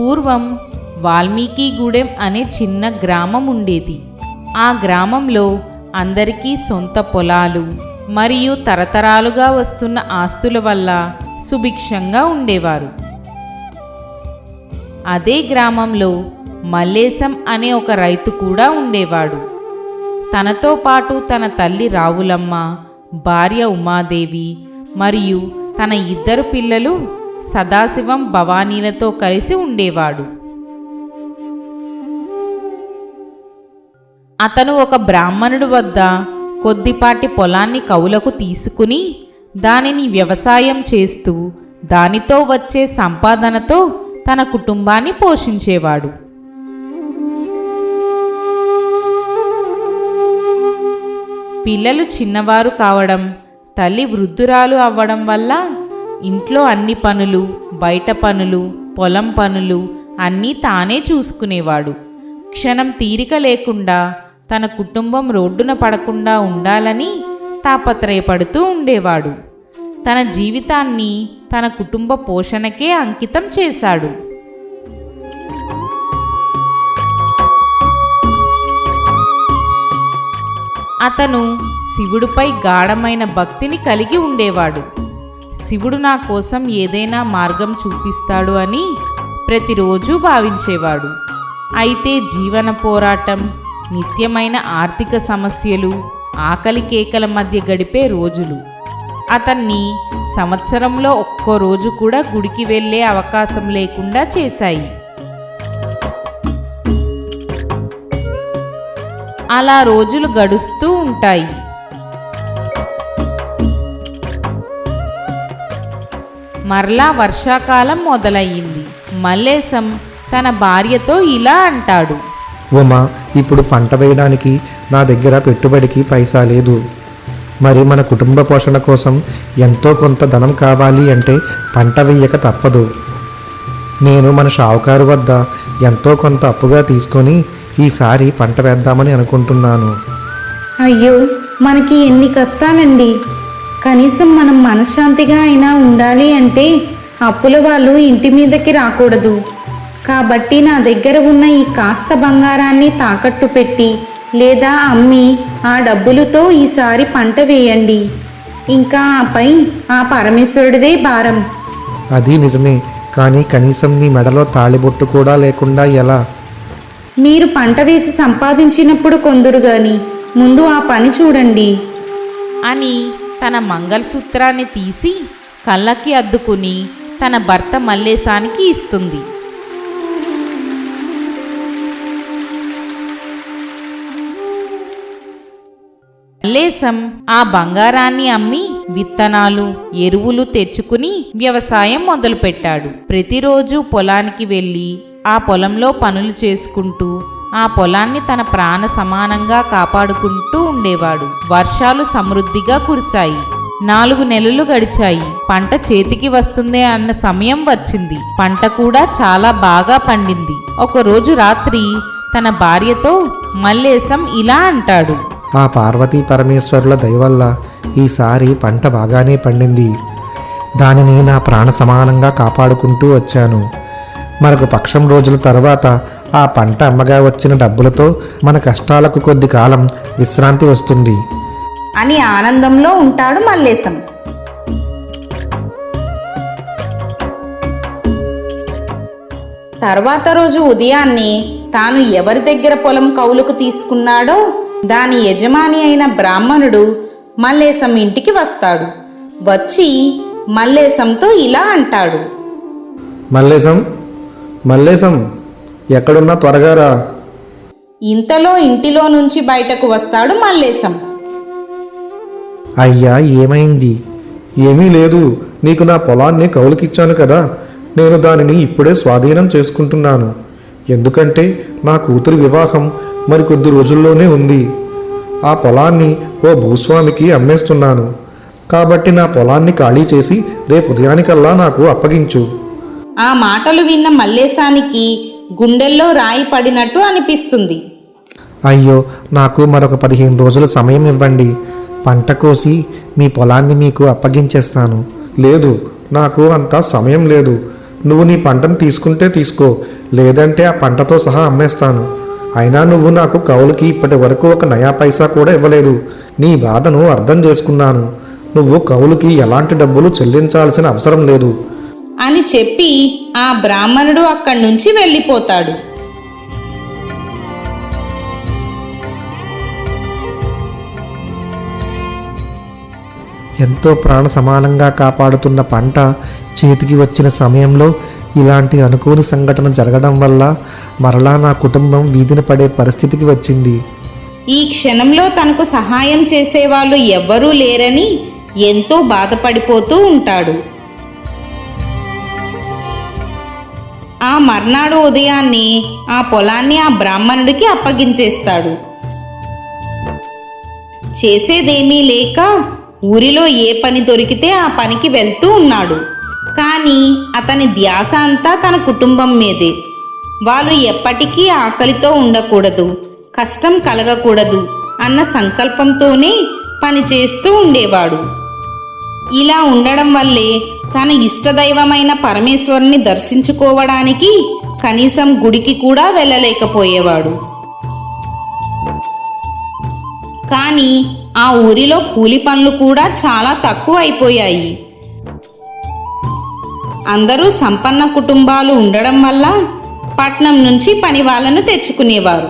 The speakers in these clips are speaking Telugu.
పూర్వం వాల్మీకిగూడెం అనే చిన్న గ్రామం ఉండేది. ఆ గ్రామంలో అందరికీ సొంత పొలాలు మరియు తరతరాలుగా వస్తున్న ఆస్తుల వల్ల సుభిక్షంగా ఉండేవారు. అదే గ్రామంలో మల్లేశం అనే ఒక రైతు కూడా ఉండేవాడు. తనతో పాటు తన తల్లి రావులమ్మ భార్య ఉమాదేవి మరియు తన ఇద్దరు పిల్లలు సదాశివం భవానీలతో కలిసి ఉండేవాడు. అతను ఒక బ్రాహ్మణుడు వద్ద కొద్దిపాటి పొలాన్ని కవులకు తీసుకుని దానిని వ్యవసాయం చేస్తూ దానితో వచ్చే సంపాదనతో తన కుటుంబాన్ని పోషించేవాడు. పిల్లలు చిన్నవారు కావడం తల్లి వృద్ధురాలు అవ్వడం వల్ల ఇంట్లో అన్ని పనులు బయట పనులు పొలం పనులు అన్నీ తానే చూసుకునేవాడు. క్షణం తీరిక లేకుండా తన కుటుంబం రోడ్డున పడకుండా ఉండాలని తాపత్రయపడుతూ ఉండేవాడు. తన జీవితాన్ని తన కుటుంబ పోషణకే అంకితం చేశాడు. అతను శివుడిపై గాఢమైన భక్తిని కలిగి ఉండేవాడు. శివుడు నా కోసం ఏదైనా మార్గం చూపిస్తాడు అని ప్రతిరోజు భావించేవాడు. అయితే జీవన పోరాటం నిత్యమైన ఆర్థిక సమస్యలు ఆకలి కేకల మధ్య గడిపే రోజులు. అతన్ని సంవత్సరంలో ఒక్కో రోజు కూడా గుడికి వెళ్ళే అవకాశం లేకుండా చేశాయి. అలా రోజులు గడుస్తూ ఉంటాయి. మరలా వర్షాకాలం మొదలయ్యింది. మల్లేశం తన భార్యతో ఇలా అంటాడు. ఉమా ఇప్పుడు పంట వేయడానికి నా దగ్గర పెట్టుబడికి పైసా లేదు. మరి మన కుటుంబ పోషణ కోసం ఎంతో కొంత ధనం కావాలి అంటే పంట వేయక తప్పదు. నేను మన షావుకారు వద్ద ఎంతో కొంత అప్పుగా తీసుకొని ఈసారి పంట వేద్దామని అనుకుంటున్నాను. అయ్యో మనకి ఎన్ని కష్టాలండి. కనీసం మనం మనశ్శాంతిగా అయినా ఉండాలి అంటే అప్పుల వాళ్ళు ఇంటి మీదకి రాకూడదు. కాబట్టి నా దగ్గర ఉన్న ఈ కాస్త బంగారాన్ని తాకట్టు పెట్టి లేదా అమ్మి ఆ డబ్బులతో ఈసారి పంట వేయండి. ఇంకా ఆపై ఆ పరమేశ్వరుడిదే భారం. అది నిజమే కానీ కనీసం నీ మెడలో తాళిబొట్టు కూడా లేకుండా ఎలా? మీరు పంట వేసి సంపాదించినప్పుడు కొందరు గాని ముందు ఆ పని చూడండి. అని తన మంగళసూత్రాన్ని తీసి కళ్ళకి అద్దుకుని తన భర్త మల్లేశానికి ఇస్తుంది. మల్లేశం ఆ బంగారాన్ని అమ్మి విత్తనాలు ఎరువులు తెచ్చుకుని వ్యవసాయం మొదలుపెట్టాడు. ప్రతిరోజు పొలానికి వెళ్ళి ఆ పొలంలో పనులు చేసుకుంటూ ఆ పొలాన్ని తన ప్రాణ సమానంగా కాపాడుకుంటూ ఉండేవాడు. వర్షాలు సమృద్ధిగా కురిశాయి. నాలుగు నెలలు గడిచాయి. పంట చేతికి వస్తుందే అన్న సమయం వచ్చింది. పంట కూడా చాలా బాగా పండింది. ఒకరోజు రాత్రి తన భార్యతో మల్లేశం ఇలా అంటాడు. ఆ పార్వతీ పరమేశ్వరుల దయవల్ల ఈసారి పంట బాగానే పండింది. దానిని నా ప్రాణ సమానంగా కాపాడుకుంటూ వచ్చాను. మరొక పక్షం రోజుల తర్వాత ఆ పంట అమ్మగా వచ్చిన డబ్బులతో మన కష్టాలకు కొద్ది కాలం విశ్రాంతి వస్తుంది. అని ఆనందంలో ఉంటాడు మల్లేశం. తర్వాత రోజు ఉదయాన్నే తాను ఎవరి దగ్గర పొలం కౌలుకు తీసుకున్నాడో దాని యజమాని అయిన బ్రాహ్మణుడు మల్లేశం ఇంటికి వస్తాడు. వచ్చి మల్లేశంతో ఇలా అంటాడు. మల్లేశం మల్లేశం ఎక్కడున్నా త్వరగా రా. ఇంతలో ఇంటిలో నుంచి బయటకు వస్తాడు మల్లేశం. అయ్యా ఏమైంది? ఏమీ లేదు. నీకు నా పొలాన్ని కౌలుకిచ్చాను కదా. నేను దానిని ఇప్పుడే స్వాధీనం చేసుకుంటున్నాను. ఎందుకంటే నా కూతురి వివాహం మరికొద్ది రోజుల్లోనే ఉంది. ఆ పొలాన్ని ఓ భూస్వామికి అమ్మేస్తున్నాను. కాబట్టి నా పొలాన్ని ఖాళీ చేసి రేపు ఉదయానికల్లా నాకు అప్పగించు. ఆ మాటలు విన్న మల్లేశానికి గుండెల్లో రాయి పడినట్టు అనిపిస్తుంది. అయ్యో నాకు మరొక పదిహేను రోజుల సమయం ఇవ్వండి. పంట కోసి మీ పొలాన్ని మీకు అప్పగించేస్తాను. లేదు నాకు అంత సమయం లేదు. నువ్వు నీ పంటను తీసుకుంటే తీసుకో లేదంటే ఆ పంటతో సహా అమ్మేస్తాను. అయినా నువ్వు నాకు కౌలుకి ఇప్పటి వరకు ఒక నయా పైసా కూడా ఇవ్వలేదు. నీ బాధను అర్థం చేసుకున్నాను. నువ్వు కౌలుకి ఎలాంటి డబ్బులు చెల్లించాల్సిన అవసరం లేదు. అని చెప్పి ఆ బ్రాహ్మణుడు అక్కడి నుంచి వెళ్ళిపోతాడు. ఎంతో ప్రాణ సమానంగా కాపాడుతున్న పంట చేతికి వచ్చిన సమయంలో ఇలాంటి అనుకోని సంఘటన జరగడం వల్ల మరలా నా కుటుంబం వీధిన పడే పరిస్థితికి వచ్చింది. ఈ క్షణంలో తనకు సహాయం చేసేవాళ్ళు ఎవ్వరూ లేరని ఎంతో బాధపడిపోతూ ఉంటాడు. ఆ మర్నాడు ఉదయాన్నే ఆ పొలాన్ని ఆ బ్రాహ్మణుడికి అప్పగించేస్తాడు. చేసేదేమీ లేక ఊరిలో ఏ పని దొరికితే ఆ పనికి వెళ్తూ ఉన్నాడు. కానీ అతని ధ్యాస అంతా తన కుటుంబం మీదే. వాళ్ళు ఎప్పటికీ ఆకలితో ఉండకూడదు కష్టం కలగకూడదు అన్న సంకల్పంతోనే పని చేస్తూ ఉండేవాడు. ఇలా ఉండడం వల్లే తన ఇష్టదైవమైన పరమేశ్వరుని దర్శించుకోవడానికి కనీసం గుడికి కూడా వెళ్ళలేకపోయేవాడు. కానీ ఆ ఊరిలో కూలి పనులు కూడా చాలా తక్కువ అయిపోయాయి అందరూ సంపన్న కుటుంబాలు ఉండడం వల్ల పట్నం నుంచి పని వాళ్ళను తెచ్చుకునేవారు.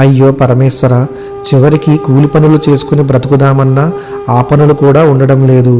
అయ్యో పరమేశ్వర చివరికి కూలి పనులు చేసుకుని బ్రతుకుదామన్నా ఆ పనులు కూడా ఉండడం లేదు.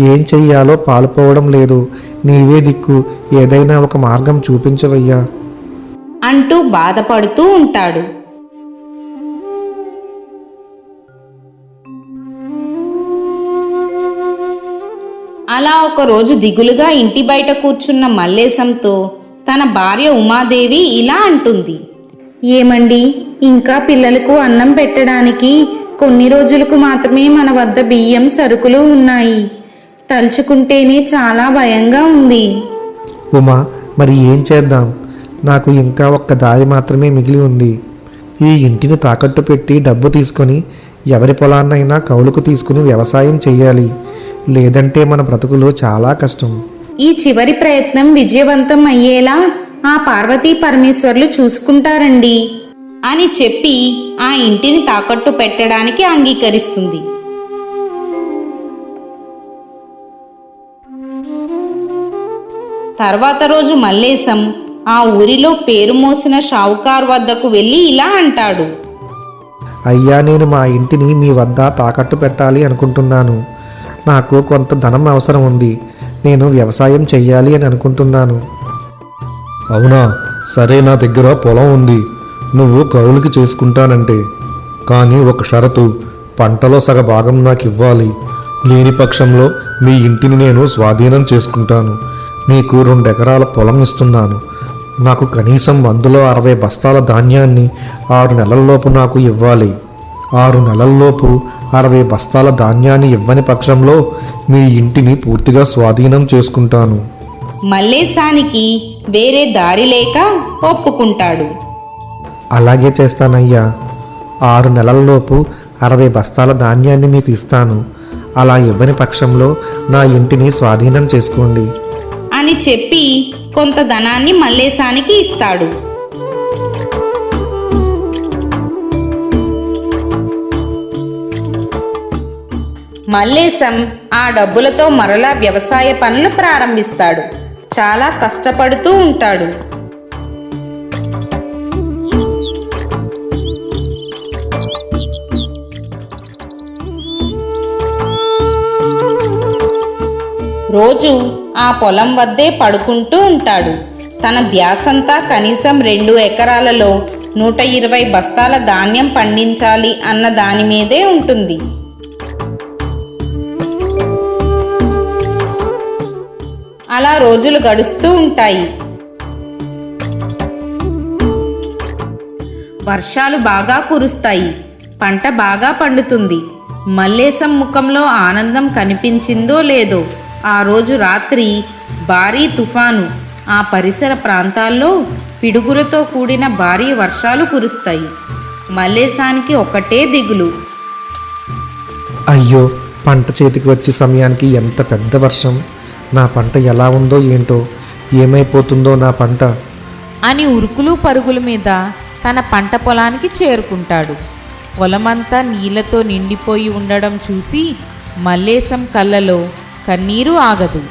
ఏం చెయ్యాలో పాలుపోవడం లేదు. నీవే దిక్కు ఏదైనా ఒక మార్గం చూపించవయ్యా. అంటూ బాధపడుతూ ఉంటాడు. అలా ఒకరోజు దిగులుగా ఇంటి బయట కూర్చున్న మల్లేశంతో తన భార్య ఉమాదేవి ఇలా అంటుంది. ఏమండి ఇంకా పిల్లలకు అన్నం పెట్టడానికి కొన్ని రోజులకు మాత్రమే మన వద్ద బియ్యం సరుకులు ఉన్నాయి. తలుచుకుంటేనే చాలా భయంగా ఉంది. ఉమా మరి ఏం చేద్దాం? నాకు ఇంకా ఒక్క దారి మాత్రమే మిగిలి ఉంది. ఈ ఇంటిని తాకట్టు పెట్టి డబ్బు తీసుకొని ఎవరి పొలాన్నైనా కౌలుకు తీసుకుని వ్యవసాయం చెయ్యాలి. లేదంటే మన బ్రతుకులో చాలా కష్టం. ఈ చివరి ప్రయత్నం విజయవంతం అయ్యేలా ఆ పార్వతీ పరమేశ్వర్లు చూసుకుంటారండి. అని చెప్పి ఆ ఇంటిని తాకట్టు పెట్టడానికి అంగీకరిస్తుంది. తర్వాత రోజు మల్లేశం ఆ ఊరిలో పేరు మోసిన షావుకార్ వద్దకు వెళ్ళి ఇలా అంటాడు. అయ్యా నేను మా ఇంటిని మీ వద్ద తాకట్టు పెట్టాలి అనుకుంటున్నాను. నాకు కొంత ధనం అవసరం ఉంది. నేను వ్యవసాయం చెయ్యాలి అని అనుకుంటున్నాను. అవునా? సరే నా దగ్గర పొలం ఉంది. నువ్వు కౌలుకి చేసుకుంటానంటే. కానీ ఒక షరతు. పంటలో సగ భాగం నాకు ఇవ్వాలి లేని పక్షంలో మీ ఇంటిని నేను స్వాధీనం చేసుకుంటాను. మీకు రెండు ఎకరాల పొలం ఇస్తున్నాను. నాకు కనీసం అందులో అరవై బస్తాల ధాన్యాన్ని ఆరు నెలల్లోపు నాకు ఇవ్వాలి. ఆరు నెలల్లోపు అరవై బస్తాల ధాన్యాన్ని ఇవ్వని పక్షంలో మీ ఇంటిని పూర్తిగా స్వాధీనం చేసుకుంటాను. మల్లేశానికి వేరే దారి లేక ఒప్పుకుంటాడు. అలాగే చేస్తానయ్యా. ఆరు నెలల్లోపు అరవై బస్తాల ధాన్యాన్ని మీకు ఇస్తాను. అలా ఇవ్వని పక్షంలో నా ఇంటిని స్వాధీనం చేసుకోండి. అని చెప్పి కొంత ధనాన్ని మల్లేశానికి ఇస్తాడు. మల్లేశం ఆ డబ్బులతో మరలా వ్యవసాయ పనులు ప్రారంభిస్తాడు. చాలా కష్టపడుతూ ఉంటాడు. రోజు ఆ పొలం వద్దే పడుకుంటూ ఉంటాడు. తన ధ్యాసంతా కనీసం రెండు ఎకరాలలో నూట ఇరవై బస్తాల ధాన్యం పండించాలి అన్న దాని మీదే ఉంటుంది. అలా రోజులు గడుస్తూ ఉంటాయి. వర్షాలు బాగా కురుస్తాయి. పంట బాగా పండుతుంది. మల్లేశం ముఖంలో ఆనందం కనిపించిందో లేదో ఆ రోజు రాత్రి భారీ తుఫాను. ఆ పరిసర ప్రాంతాల్లో పిడుగులతో కూడిన భారీ వర్షాలు కురుస్తాయి. మల్లేశానికి ఒకటే దిగులు. అయ్యో పంట చేతికి వచ్చే సమయానికి ఎంత పెద్ద వర్షం. నా పంట ఎలా ఉందో ఏంటో ఏమైపోతుందో నా పంట. అని ఉరుకులు పరుగుల మీద తన పంట పొలానికి చేరుకుంటాడు. పొలమంతా నీళ్ళతో నిండిపోయి ఉండడం చూసి మల్లేశం కళ్ళలో కన్నీరు ఆగదు.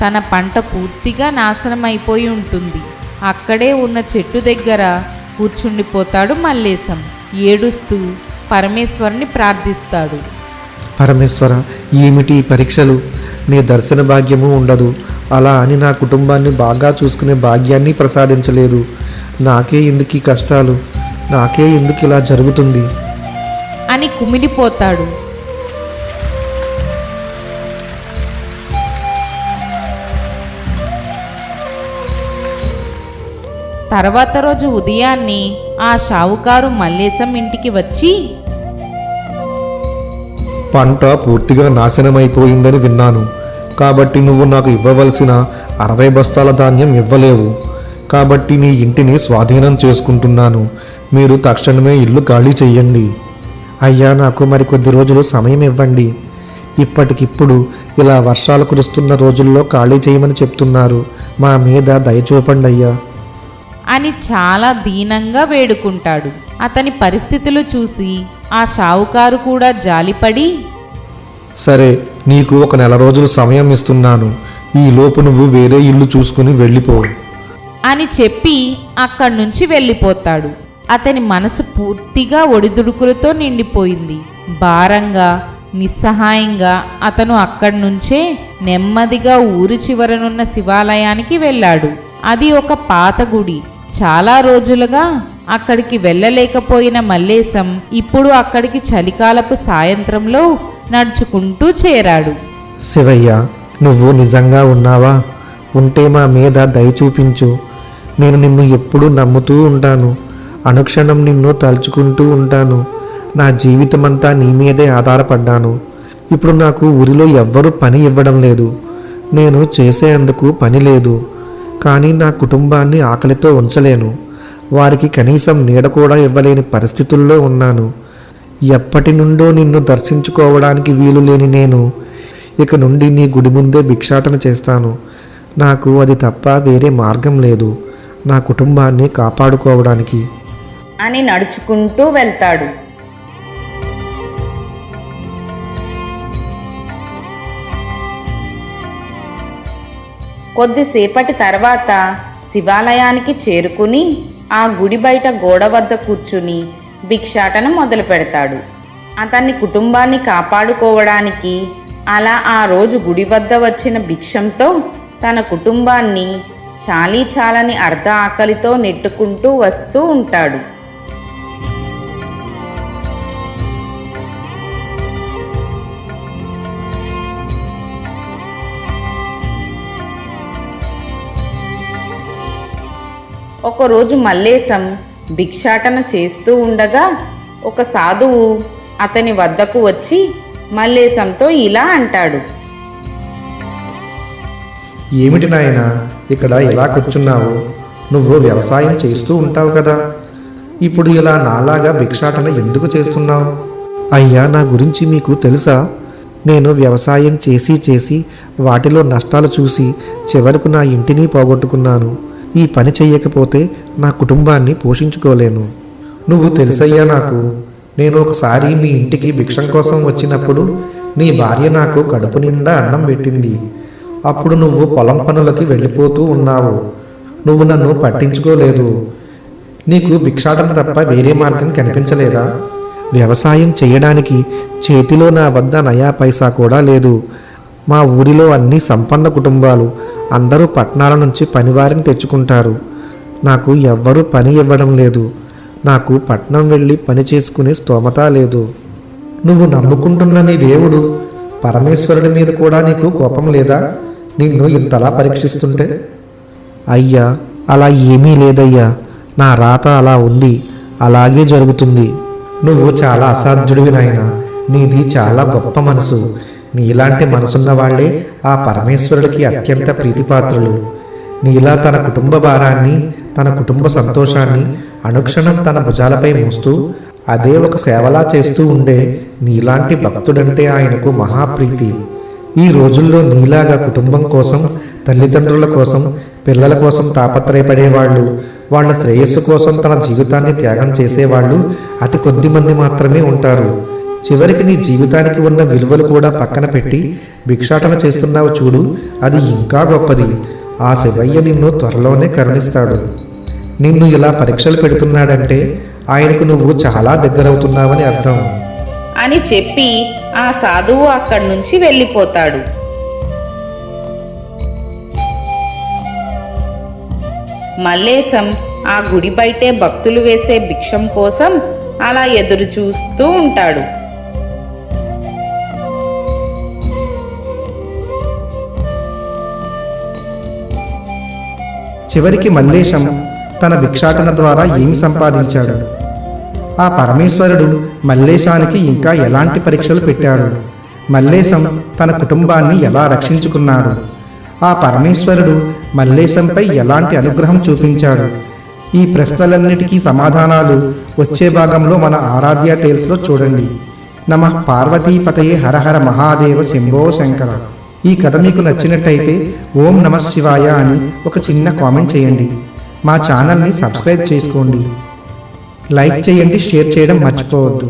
తన పంట పూర్తిగా నాశనమైపోయి ఉంటుంది. అక్కడే ఉన్న చెట్టు దగ్గర కూర్చుండిపోతాడు మల్లేశం. ఏడుస్తూ పరమేశ్వరుని ప్రార్థిస్తాడు. పరమేశ్వర ఏమిటి పరీక్షలు? నీ దర్శన భాగ్యము ఉండదు. అలా అని నా కుటుంబాన్ని బాగా చూసుకునే భాగ్యాన్ని ప్రసాదించలేదు. నాకే ఎందుకు ఈ కష్టాలు? నాకే ఎందుకు ఇలా జరుగుతుంది? అని కుమిలిపోతాడు. తర్వాత రోజు ఉదయాన్నే ఆ షావుకారు మల్లేశం ఇంటికి వచ్చి పంట పూర్తిగా నాశనమైపోయిందని విన్నాను. కాబట్టి నువ్వు నాకు ఇవ్వవలసిన అరవై బస్తాల ధాన్యం ఇవ్వలేవు. కాబట్టి నీ ఇంటిని స్వాధీనం చేసుకుంటున్నాను. మీరు తక్షణమే ఇల్లు ఖాళీ చెయ్యండి. అయ్యా నాకు మరి కొద్ది రోజులు సమయం ఇవ్వండి. ఇప్పటికిప్పుడు ఇలా వర్షాలు కురుస్తున్న రోజుల్లో ఖాళీ చేయమని చెప్తున్నారు. మా మీద దయ చూపండి అయ్యా అని చాలా దీనంగా వేడుకుంటాడు. అతని పరిస్థితులు చూసి ఆ షావుకారు కూడా జాలిపడి సరే నీకు ఒక నెల రోజులు సమయం ఇస్తున్నాను. ఈ లోపు నువ్వు వేరే ఇల్లు చూసుకుని వెళ్ళిపో అని చెప్పి అక్కడి నుంచి వెళ్ళిపోతాడు. అతని మనసు పూర్తిగా ఒడిదుడుకులతో నిండిపోయింది. భారంగా నిస్సహాయంగా అతను అక్కడి నుంచే నెమ్మదిగా ఊరి చివరనున్న శివాలయానికి వెళ్ళాడు. అది ఒక పాత గుడి. చాలా రోజులుగా అక్కడికి వెళ్ళలేకపోయిన మల్లేశం ఇప్పుడు అక్కడికి చలికాలపు సాయంత్రంలో నడుచుకుంటూ చేరాడు. శివయ్య నువ్వు నిజంగా ఉన్నావా? ఉంటే మా మీద దయ చూపించు. నేను నిన్ను ఎప్పుడూ నమ్ముతూ ఉంటాను. అనుక్షణం నిన్ను తలుచుకుంటూ ఉంటాను. నా జీవితమంతా నీ మీదే ఆధారపడ్డాను. ఇప్పుడు నాకు ఊరిలో ఎవ్వరూ పని ఇవ్వడం లేదు. నేను చేసేందుకు పని లేదు. కానీ నా కుటుంబాన్ని ఆకలితో ఉంచలేను. వారికి కనీసం నీడ కూడా ఇవ్వలేని పరిస్థితుల్లో ఉన్నాను. ఎప్పటి నుండో నిన్ను దర్శించుకోవడానికి వీలు లేని నేను ఇక నుండి నీ గుడి ముందే భిక్షాటన చేస్తాను. నాకు అది తప్ప వేరే మార్గం లేదు. నా కుటుంబాన్ని కాపాడుకోవడానికి. అని నడుచుకుంటూ వెళ్తాడు. కొద్దిసేపటి తర్వాత శివాలయానికి చేరుకుని ఆ గుడి బయట గోడ వద్ద కూర్చుని భిక్షాటన మొదలు పెడతాడు. అతన్ని కుటుంబాన్ని కాపాడుకోవడానికి అలా ఆ రోజు గుడి వద్ద వచ్చిన భిక్షంతో తన కుటుంబాన్ని చాలీ చాలని అర్ధ ఆకలితో నెట్టుకుంటూ వస్తూ ఉంటాడు. ఒకరోజు మల్లేశం భిక్షాటన చేస్తూ ఉండగా ఒక సాధువు అతని వద్దకు వచ్చి మల్లేశంతో ఇలా అంటాడు. ఏమిటి నాయన ఇక్కడ ఇలా కూర్చున్నావు? నువ్వు వ్యవసాయం చేస్తూ ఉంటావు కదా. ఇప్పుడు ఇలా నాలాగా భిక్షాటన ఎందుకు చేస్తున్నావు? అయ్యా నా గురించి మీకు తెలుసా? నేను వ్యవసాయం చేసి చేసి వాటిలో నష్టాలు చూసి చివరకు నా ఇంటిని పోగొట్టుకున్నాను. ఈ పని చెయ్యకపోతే నా కుటుంబాన్ని పోషించుకోలేను. నువ్వు తెలుసయ్యా నాకు నేను ఒకసారి మీ ఇంటికి భిక్షం కోసం వచ్చినప్పుడు నీ భార్య నాకు కడుపు నిండా అన్నం పెట్టింది. అప్పుడు నువ్వు పొలం పనులకి వెళ్ళిపోతూ ఉన్నావు. నువ్వు నన్ను పట్టించుకోలేదు. నీకు భిక్షాటం తప్ప వేరే మార్గం కనిపించలేదా? వ్యవసాయం చేయడానికి చేతిలో నా వద్ద నయా పైసా కూడా లేదు. మా ఊరిలో అన్ని సంపన్న కుటుంబాలు అందరూ పట్టణాల నుంచి పనివారిని తెచ్చుకుంటారు. నాకు ఎవ్వరూ పని ఇవ్వడం లేదు. నాకు పట్నం వెళ్ళి పని చేసుకునే స్తోమత లేదు. నువ్వు నమ్ముకుంటున్న నీ దేవుడు. పరమేశ్వరుడి మీద కూడా నీకు కోపం లేదా? నిన్ను ఇంతలా పరీక్షిస్తుంటే? అయ్యా అలా ఏమీ లేదయ్యా. నా రాత అలా ఉంది. అలాగే జరుగుతుంది. నువ్వు చాలా అసాధ్యుడివి నాయన. నీది చాలా గొప్ప మనసు. నీలాంటి మనసున్న వాళ్ళే ఆ పరమేశ్వరుడికి అత్యంత ప్రీతిపాత్రులు. నీలా తన కుటుంబ భారాన్ని తన కుటుంబ సంతోషాన్ని అనుక్షణం తన భుజాలపై మోస్తూ అదే ఒక సేవలా చేస్తూ ఉండే నీలాంటి భక్తుడంటే ఆయనకు మహాప్రీతి. ఈ రోజుల్లో నీలాగా కుటుంబం కోసం తల్లిదండ్రుల కోసం పిల్లల కోసం తాపత్రయపడేవాళ్ళు వాళ్ళ శ్రేయస్సు కోసం తన జీవితాన్ని త్యాగం చేసేవాళ్ళు అతి కొద్ది మంది మాత్రమే ఉంటారు. చివరికి నీ జీవితానికి ఉన్న విలువలు కూడా పక్కన పెట్టి భిక్షాటన చేస్తున్నావు చూడు అది ఇంకా గొప్పది. ఆ శివయ్య నిన్ను త్వరలోనే కరుణిస్తాడు. నిన్ను ఇలా పరీక్షలు పెడుతున్నాడంటే ఆయనకు నువ్వు చాలా దగ్గరవుతున్నావని అర్థం. అని చెప్పి ఆ సాధువు అక్కడి నుంచి వెళ్ళిపోతాడు. మల్లేశం ఆ గుడి బయటే భక్తులు వేసే భిక్షం కోసం అలా ఎదురు చూస్తూ ఉంటాడు. చివరికి మల్లేశం తన భిక్షాటన ద్వారా ఏమి సంపాదించాడు? ఆ పరమేశ్వరుడు మల్లేశానికి ఇంకా ఎలాంటి పరీక్షలు పెట్టాడు? మల్లేశం తన కుటుంబాన్ని ఎలా రక్షించుకున్నాడు? ఆ పరమేశ్వరుడు మల్లేశంపై ఎలాంటి అనుగ్రహం చూపించాడు? ఈ ప్రశ్నలన్నిటికీ సమాధానాలు వచ్చే భాగంలో మన ఆరాధ్య టేల్స్లో చూడండి. నమ పార్వతీపతయే హరహర మహాదేవ శంభో శంకర. ఈ కథ మీకు నచ్చినట్టయితే ఓం నమ శివాయ అని ఒక చిన్న కామెంట్ చేయండి. మా ఛానల్ని సబ్స్క్రైబ్ చేసుకోండి. లైక్ చేయండి షేర్ చేయడం మర్చిపోవద్దు.